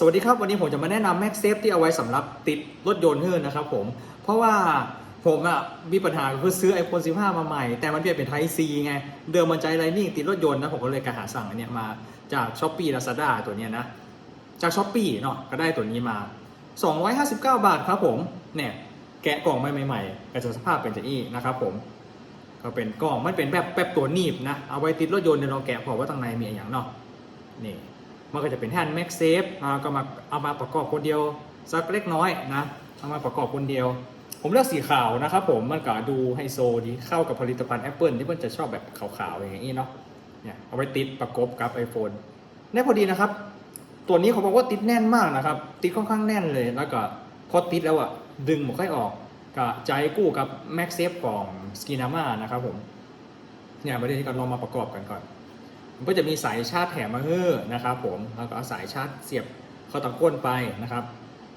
สวัสดีครับ วันนี้ผมจะมาแนะนำ Max Safe ที่เอาไว้สำหรับติดรถยนต์เฮือนนะครับผมเพราะว่าผมอะมีปัญหาคือซื้อ iPhone 15 มาใหม่ แต่มันเปลี่ยนเป็น Type C ไง เดิมมันใจไลนิ่ติดรถยนต์นะ ผมก็เลยกระหาสั่งอันเนี้ยมาจาก s h อ p e e Lazada ตัวเนี้ยนะ จาก s h อ p e e เนาะก็ได้ตัวนี้มา 259 บาทครับผมเนี่ยแกะกล่องมาใหม่ๆก็จะสภาพเป็นจะอี้นะครับผมก็เป็นกล่องมันเป็นแบบแบบตัวหนีบนะเอาไว้ติดรถยนต์เดี๋ยวเราแกะพอว่าข้งในมีอะไรอย่างเนาะนี่ มันก็จะเป็นแท่น Max Safe อ่าก็มาเอามาประกอบคนเดียวสักเล็กน้อยนะเอามาประกอบคนเดียว ผมเลือกสีขาวนะครับผมมันก็ดูไฮโซดีเข้ากับผลิตภัณฑ์ Apple ที่มันจะชอบแบบขาวๆอย่างนี้เนาะเนี่ยเอาไว้ติดประกบกับ iPhone เนี่ยพอดีนะครับ ตัวนี้เขาบอกว่าติดแน่นมากนะครับ ติดค่อนข้างแน่นเลยแล้วก็พอติดแล้วอะดึงหมดค่อยออกก็ใจกู้กับ Max Safe ของ s k i n a m a นะครับผมเนี่ยประเด็นที่กันลองมาประกอบกันก่อน มันก็จะมีสายชาร์จแถมมาเฮ้อนะครับผมแล้วก็เอาสายชาร์จเสียบเข้าตะก้นไปนะครับ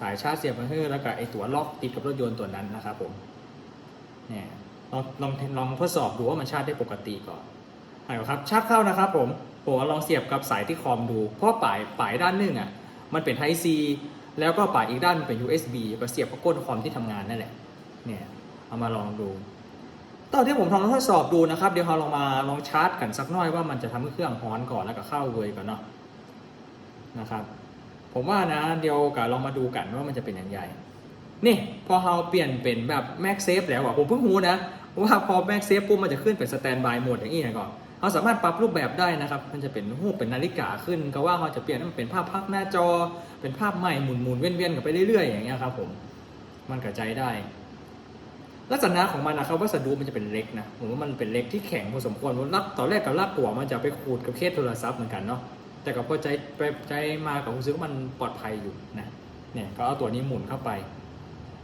สายชาร์จเสียบมาเฮ้อแล้วก็ไอตัวล็อกติดกับรถยนต์ตัวนั้นนะครับผมเนี่ยลองลองลองทดสอบดูว่ามันชาร์จได้ปกติก่อนเอาครับชาร์จเข้านะครับผมผมลองเสียบกับสายที่คอมดู เพราะปลายปลายด้านหนึงอะมันเป็น Type C แล้วก็ปลายอีกด้านมันเป็น USB ก็เสียบกับก้นคอมที่ทำงานนั่นแหละเนี่ยเอามาลองดู ตอนที่ผมทำทดสอบดูนะครับ เดี๋ยวเราลองมาลองชาร์จกันสักน่อยว่ามันจะทำให้เครื่องฮ้อนก่อนแล้วก็เข้าเลยก่อนเนาะนะครับ ผมว่านะเดี๋ยวกับลองมาดูกันว่ามันจะเป็นอย่างไรนี่พอเราเปลี่ยนเป็นแบบ Max Safe แล้วอะผมเพิ่งรู้นะว่าพอ Max Safe ปุ๊บมันจะขึ้นเป็น Standby Mode อย่างนี้ก่อนเราสามารถปรับรูปแบบได้นะครับ มันจะเป็นรูปเป็นนาฬิกาขึ้น ก็ว่าเราจะเปลี่ยนให้มันเป็นภาพพักหน้าจอ เป็นภาพใหม่หมุนหมุนๆเวียนๆกันไปเรื่อยๆอย่างเงี้ยครับผม มันกระจายได้ ลักษณะของมันนะครับวัสดุมันจะเป็นเล็กนะผมว่ามันเป็นเล็กที่แข็งพอสมควรผมรักตอนแรกกับรักกว่ามันจะไปขูดกับเคสโทรศัพท์เหมือนกันเนาะแต่ก็พอใจไปใจมากับรู้สึกว่ามันปลอดภัยอยู่นะเนี่ยก็เอาตัวนี้หมุนเข้าไป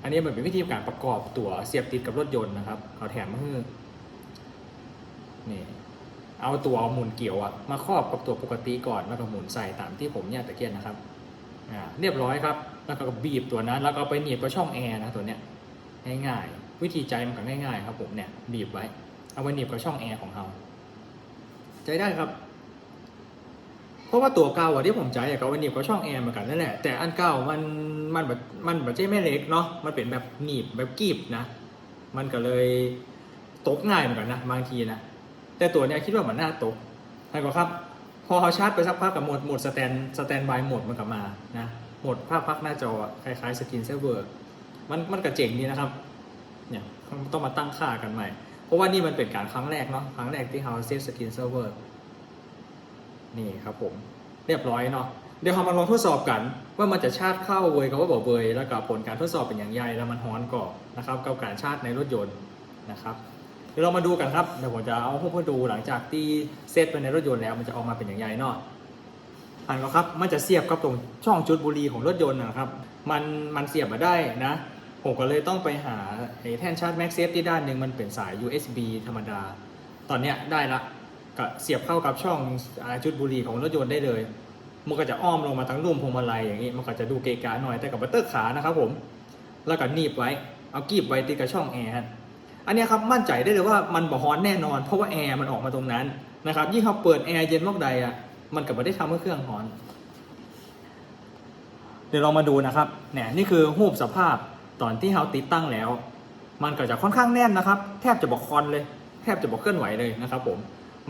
อันนี้มันเป็นวิธีการประกอบตัวเสียบติดกับรถยนต์นะครับเขาแถมมาให้นี่เอาตัวหมุนเกี่ยวอะมาครอบกับตัวปกติก่อนแล้วก็หมุนใส่ตามที่ผมเนี่ยตะเกียนนะครับอ่าเรียบร้อยครับ แล้วก็บีบตัวนั้น แล้วก็ไปหนีบกับช่องแอร์นะตัวเนี้ยง่ายๆ วิธีใจมันก็ง่ายๆครับผมเนี่ยบีบไว้ เอาไว้หนีบกับช่องแอร์ของเราใจได้ครับ เพราะว่าตัวเก่าอะที่ผมใจอะก็เอาไว้หนีบกับช่องแอร์เหมือนกันนั่นแหละแต่อันเก่ามันมันแบบมันแบบใช่แม่เล็กเนาะมันเป็นแบบหนีบแบบกีบนะมันก็เลยตกง่ายเหมือนกันนะบางทีนะแต่ตัวเนี้ยคิดว่ามันน่าตกใช่ปะครับ พอเขาชาร์จไปสักพักกับโหมดโหมดสแตนสแตนบายโหมดมันกลับมานะโหมดภาพพักหน้าจอคล้ายๆสกินเซเวอร์มันมันก็เจ๋งดีนะครับ เนี่ยต้องมาตั้งค่ากันใหม่ เพราะว่านี่มันเป็นการครั้งแรกเนาะครั้งแรกที่เราเซฟสกินเซิร์ฟเวอร์นี่ครับผมเรียบร้อยเนาะเดี๋ยวเรามาลองทดสอบกัน ว่ามันจะชาร์จเข้าเวยกับว่าบอกเวยแล้วก็ผลการทดสอบเป็นอย่างไรแล้วมันฮ้อนก่อนนะครับกับการชาร์จในรถยนต์นะครับเดี๋ยวเรามาดูกันครับเดี๋ยวผมจะเอาพวกเพื่อดูหลังจากที่เซตไปในรถยนต์แล้วมันจะออกมาเป็นอย่างไรเนาะอันก็ครับมันจะเสียบกับตรงช่องจุดบุหรี่ของรถยนต์นะครับ มันมันเสียบมาได้นะ ผมก็เลยต้องไปหาไอ้แท่นชาร์จ Max Safe ที่ด้านหนึ่งมันเป็นสาย USB ธรรมดา ตอนเนี้ยได้ละก็เสียบเข้ากับช่องจุดบุหรี่ของรถยนต์ได้เลย มันก็จะอ้อมลงมาทั้งรุ่มพวงมาลัยอย่างนี้ มันก็จะดูเกะกะหน่อยแต่กับบัตเตอร์ขานะครับผม แล้วก็หนีบไว้ เอากีบไว้ติดกับช่องแอร์อันนี้ครับมั่นใจได้เลยว่ามันบ่ฮ้อนแน่นอน เพราะว่าแอร์มันออกมาตรงนั้นนะครับ ยิ่งเขาเปิดแอร์เย็นมากใดอะ มันก็ไม่ได้ทำให้เครื่องฮ้อน เดี๋ยวเรามาดูนะครับเนี่ยนี่คือรูปสภาพ ตอนที่เราติดตั้งแล้ว มันก็จะค่อนข้างแน่นนะครับ แทบจะบอกคอนเลย แทบจะบอกเคลื่อนไหวเลยนะครับผม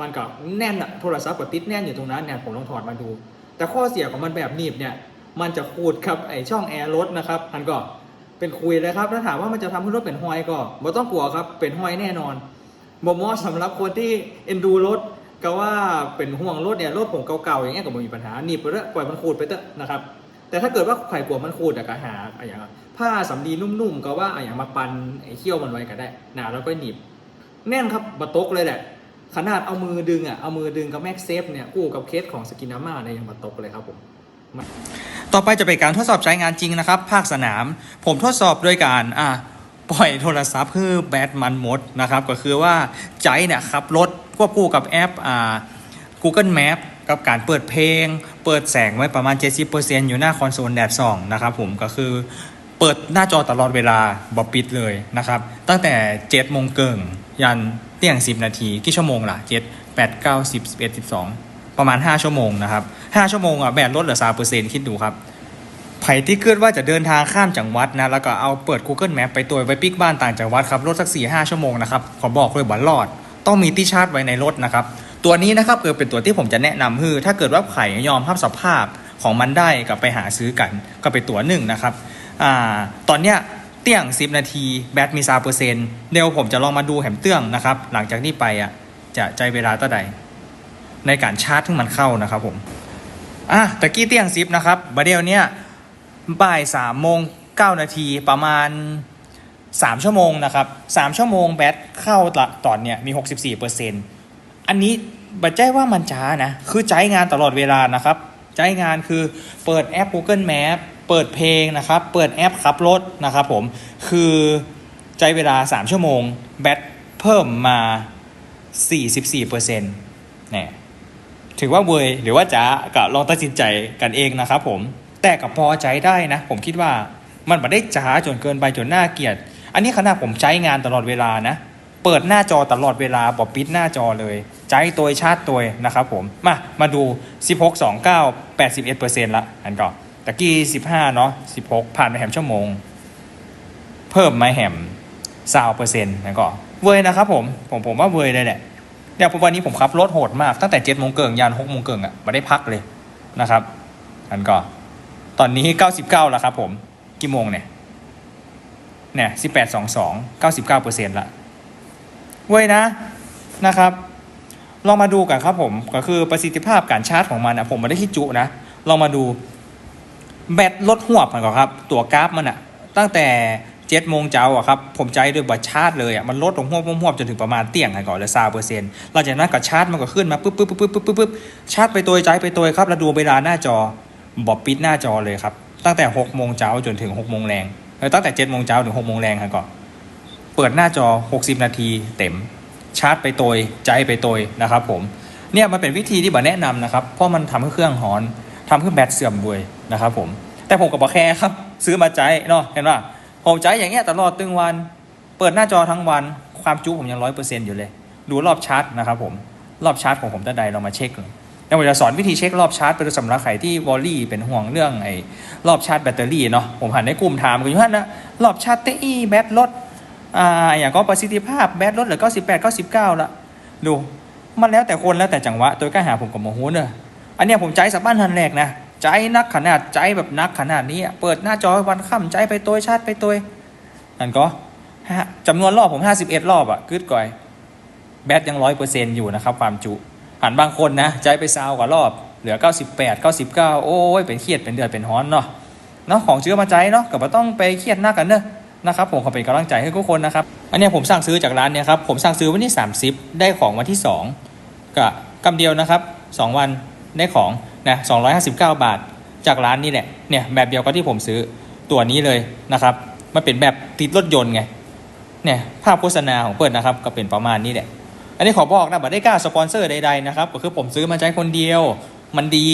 มันก็แน่นอะโทรศัพท์ก็ติดแน่นอยู่ตรงนั้นเนี่ยผมลองถอดมาดู แต่ข้อเสียของมันแบบหนีบเนี่ยมันจะขูดครับไอช่องแอร์รถนะครับมันก็เป็นคุยเลยครับถ้าถามว่ามันจะทำให้รถเป็นห้อยก็ไม่ต้องกลัวครับเป็นห้อยแน่นอนบ่เหมอสำหรับคนที่เอ็นดูรถก็ว่าเป็นห่วงรถเนี่ยรถผมเก่าๆอย่างเงี้ยก็ไม่มีปัญหาหนีบไปเถอะปล่อยมันขูดไปเถอะนะครับ แต่ถ้าเกิดว่าไข่กลัวมันขูดก็หาอะไรอย่างผ้าสำลีนุ่มๆก็ว่าอะไรอย่างมาปันไอ้เขี้ยวมันไว้ก็ได้หนาแล้วก็หนีบแน่นครับบะตกเลยแหละ ขนาดเอามือดึงอะเอามือดึงกับแม็กเซฟเนี่ยกู้กับเคสของสกินาม่าเนี่ยยังบะตกเลยครับผมต่อไปจะเป็นการทดสอบใช้งานจริงนะครับ ภาคสนาม ผมทดสอบด้วยการอะปล่อยโทรศัพท์คือแบตมันหมดนะครับก็คือว่าใจเนี่ยขับรถควบคู่กับแอปอ่า Google Map กับการเปิดเพลง เปิดแสงไว้ประมาณ 70%อยู่หน้าคอนโซลแดดส่องนะครับผมก็คือเปิดหน้าจอตลอดเวลาบอปิดเลยนะครับตั้งแต่7โมงเกิงยันเที่ยง 10 นาทีกี่ชั่วโมงล่ะ 7 8 9 10 11 12 ประมาณ 5 ชั่วโมงนะครับ 5 ชั่วโมงอะแบตลดเหลือ3%คิดดูครับไผ่ที่เกิดว่าจะเดินทางข้ามจังหวัดนะ แล้วก็เอาเปิด Google Map ไปตัวไว้ปิกบ้านต่างจังหวัดครับ รถสัก4ี่ห้าชั่วโมงนะครับ ขอบอกเลยบ่รอด ต้องมีที่ชาร์จไว้ในรถนะครับ ตัวนี้นะครับเออเป็นตัวที่ผมจะแนะนำคือถ้าเกิดว่าไผ่ยอมรับสภาพของมันได้กับไปหาซื้อกันก็ไปตัวหนึ่งนะครับอ่าตอนเนี้ยเตี้ยง 10 นาทีแบตมีซาเปอร์เซ็นต์เดี๋ยวผมจะลองมาดูแหมเตื้องนะครับ หลังจากนี้ไปอะจะใจเวลาเท่าใด ในการชาร์จที่มันเข้านะครับผมอะตะกี้เตี้ยงซิปนะครับบัดเดียวเนี้ยบ่ายสามโมงเก้านาทีประมาณสามชั่วโมงนะครับสามชั่วโมงแบตเข้าตอนเนี้ยมีหกสิบสี่เปอร์เซ็นต์ อันนี้บัดใจว่ามันช้านะ คือใจงานตลอดเวลานะครับใจงานคือเปิดแอป Google Map เปิดเพลงนะครับ เปิดแอปขับรถนะครับผม คือใจเวลา 3 ชั่วโมง แบตเพิ่มมา 44เปอร์เซ็นต์เนี่ยถือว่าเวยหรือว่าจ๋าก็ลองตัดสินใจกันเองนะครับผม แต่กับพอใจได้นะ ผมคิดว่ามันไม่ได้จ๋าจนเกินไปจนน่าเกลียด อันนี้ขนาดผมใช้งานตลอดเวลานะ เปิดหน้าจอตลอดเวลาบอกปิดหน้าจอเลยใจตัวชาติตัวนะครับผม มามาดู 16 29 81%ละอันก่อนตะกี้ 15 เนาะ16 ผ่านไปแหมชั่วโมง เพิ่มมาแหมสาวเปอร์เซ็นต์นะก็เวยนะครับผม ผมผมว่าเวยเลยแหละเนี่ยวันนี้ผมขับรถโหดมาก ตั้งแต่เจ็ดโมงเกิงยันหกโมงเกิงอะไม่ได้พักเลยนะครับอันก็ ตอนนี้เก้าสิบเก้าแล้วครับผม กี่โมงเนี่ย เนี่ยสิบแปดสองสองเก้าสิบเก้าเปอร์เซ็นต์ละ เว้ยนะนะครับ ลองมาดูกันครับผมก็คือประสิทธิภาพการชาร์จของมันนะผมไม่ได้ที่จุนะ ลองมาดูแบตลดหวบมันก่อนครับ ตัวกราฟมันอะตั้งแต่เจ็ดโมงเช้าอะครับผมใจด้วยบัตชาร์จเลยอะมันลดลงหวบหวบจนถึงประมาณเตี้ยงกันก่อนเลยซาเปอร์เซ็นต์หลังจากนั้นก็ชาร์จมันก็ขึ้นมาปุ๊บปุ๊บปุ๊บปุ๊บปุ๊บปุ๊บชาร์จไปตัวใจไปตัวครับ แล้วดูเวลาหน้าจอบอบปิดหน้าจอเลยครับตั้งแต่หกโมงเช้าจนถึงหกโมงแรงตั้งแต่เจ็ดโมงเช้าถึงหกโมงแรงครับก่อน เปิดหน้าจอ 60 นาทีเต็ม ชาร์จไปตัวใจไปตัวนะครับผมเนี่ยมันเป็นวิธีที่บอแนะนำนะครับ เพราะมันทำให้เครื่องหอนทำให้แบตเสื่อมด้วยนะครับผมแต่ผมกับบอแคร์ครับ ซื้อมาใจเนาะเห็นป่ะผมใจอย่างเงี้ยตลอดตึงวัน เปิดหน้าจอทั้งวัน ความจุผมยังร้อยเปอร์เซ็นต์อยู่เลย ดูรอบชาร์จนะครับผมรอบชาร์จของผมตั้งใดเรามาเช็คเลยแล้วผมจะสอนวิธีเช็ครอบชาร์จเป็นสำหรับใครที่วอลลี่เป็นห่วงเรื่องไอ้รอบชาร์จแบตเตอรี่เนาะผมหันในกลุ่มถามกันอยู่ฮะนะรอบชาร์จเตอีแบตลด อ่าอย่างก็ประสิทธิภาพแบตลดเหลือ98 99ละดูมันแล้วแต่คนแล้วแต่จังหวะ ตัวก็หาผมกับโมโหเนอะอันเนี้ยผมใจสับบ้านทันแรกนะใจนักขนาดใจแบบนักขนาดนี้เปิดหน้าจอวันค่ำใจไปตัวชาร์จไปตัวนั่นก็จำนวนรอบผม51รอบอะกึดก่อย แบตยังร้อยเปอร์เซ็นต์อยู่นะครับความจุหันบางคนนะใจไปซาวกว่ารอบเหลือ 98 99 โอ้ยเป็นเครียดเป็นเดือดเป็นฮ้อนเนาะเนาะของเชื้อมาใจเนาะก็บ่ต้องไปเครียดหน้ากันเนอะ นะครับผมขอเป็นกำลังใจให้ทุกคนนะครับ อันนี้ผมสั่งซื้อจากร้านเนี่ยครับผมสั่งซื้อวันที่ 30 ได้ของวันที่ 2กับกำเดียวนะครับ 2 วันได้ของนะ259 บาท จากร้านนี่แหละเนี่ยแบบเดียวกับที่ผมซื้อตัวนี้เลยนะครับมันเป็นแบบติดรถยนต์ไงเนี่ยภาพโฆษณาของเปิดนะครับก็เป็นประมาณนี้แหละอันนี้ขอบอกนะบัตได้กล้าสปอนเซอร์ใดๆนะครับก็คือผมซื้อมาใช้คนเดียว มันดี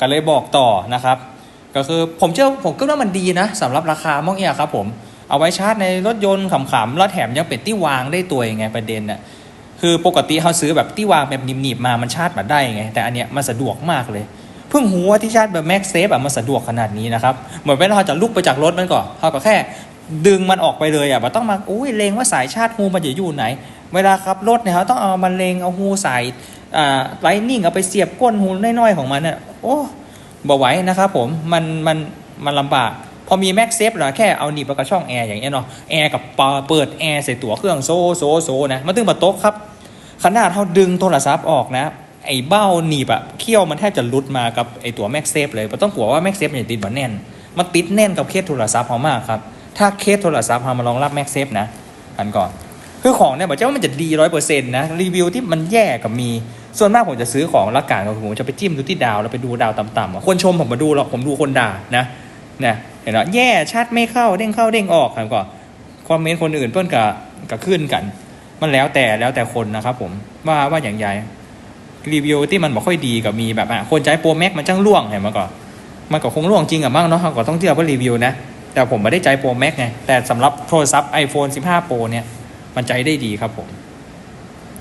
ก็เลยบอกต่อนะครับ ก็คือผมเชื่อผมก็ว่ามันดีนะสำหรับราคามองเอียครับผม เอาไว้ชาร์จในรถยนต์ขำๆแล้วแถมยังเป็นที่วางได้ตัวยังไงประเด็นน่ะคือปกติเขาซื้อแบบที่วางแบบหนีบๆมามันชาร์จมาได้ไง แต่อันเนี้ยมันสะดวกมากเลยเพิ่งหูว่าที่ชาร์จแบบแม็กเซฟอะมันสะดวกขนาดนี้นะครับเหมือนเวลาเราจะลุกไปจากรถมันก่อนเขาก็แค่ดึงมันออกไปเลยอะมันต้องมาอุ้ยเลงว่าสายชาร์จฮูมันจะอยู่ไหน เวลาขับรถเนี่ยเขาต้องเอามันเลงเอาฮูสายอ่าไลนิ่งเอาไปเสียบก้นฮูน้อยๆของมันอะโอ้บ่ไหวนะครับผมมันมันมันลำบาก พอมีแม็กเซฟเหรอแค่เอาหนีบแล้วก็ช่องแอร์อย่างเงี้ยเนาะแอร์กับปาเปิดแอร์ใส่ตัวเครื่องโซโซโซนะมันตึงมาโต๊ะครับ ขนาดเขาดึงโทรศัพท์ออกนะ ไอ้เบ้าหนีบอะเขี้ยวมันแทบจะลุดมากับไอ้ตัวแม็กเซฟเลยมันต้องกลัวว่าแม็กเซฟมันจะติดมันแน่น มันติดแน่นกับเคสโทรศัพท์เขามากครับถ้าเคสโทรศัพท์เขามารองรับแม็กเซฟนะอันก่อนคือของเนี่ยบอกจะว่ามันจะดีร้อยเปอร์เซ็นต์นะรีวิวที่มันแย่กับมีส่วนมากผมจะซื้อของละกันก็คือผมจะไปจิ้มดูที่ดาวแล้วไปดูดาวต่ำๆอะคนชมผมมาดูหรอกผมดูคนด่านะนี่ย เห็นไหมแย่ชาร์จไม่เข้าเด้งเข้าเด้งออกครับก่อนคอมเมนต์คนอื่นเพื่อนกับกับขึ้นกัน มันแล้วแต่แล้วแต่คนนะครับผมว่าว่าอย่างไรรีวิวที่มันบอกค่อยดีกับมีแบบอะคนใช้โปรแม็กมันจังล่วงเห็นไหมก่อนมันก็คงล่วงจริงอะมั้งเนาะก็ต้องเทียบว่ารีวิวนะ แต่ผมไม่ได้ใจโปรแม็กไงแต่สำหรับโทรศัพท์ iPhone 15 Pro เนี่ยมันใจได้ดีครับผม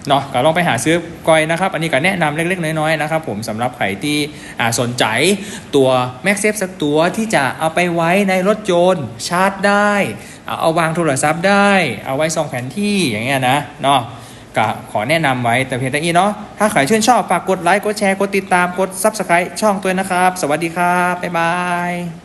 เนาะก็ลองไปหาซื้อก้อยนะครับ อันนี้ก็แนะนำเล็ก ๆ น้อยๆนะครับผมสำหรับใครที่สนใจตัว m a x s a f e สักตัวที่จะเอาไปไว้ในรถยนต์ชาร์จได้ เอาเอาวางโทรศัพท์ได้ เอาไว้ส่องแผนที่อย่างเงี้ยนะเนาะก็ขอแนะนำไว้แต่เพียงแต่นี้เนาะถ้าใครชื่นชอบฝากกดไลค์กดแชร์กดติดตามกด Subscribe ช่องตัวนะครับ สวัสดีครับบ๊ายบาย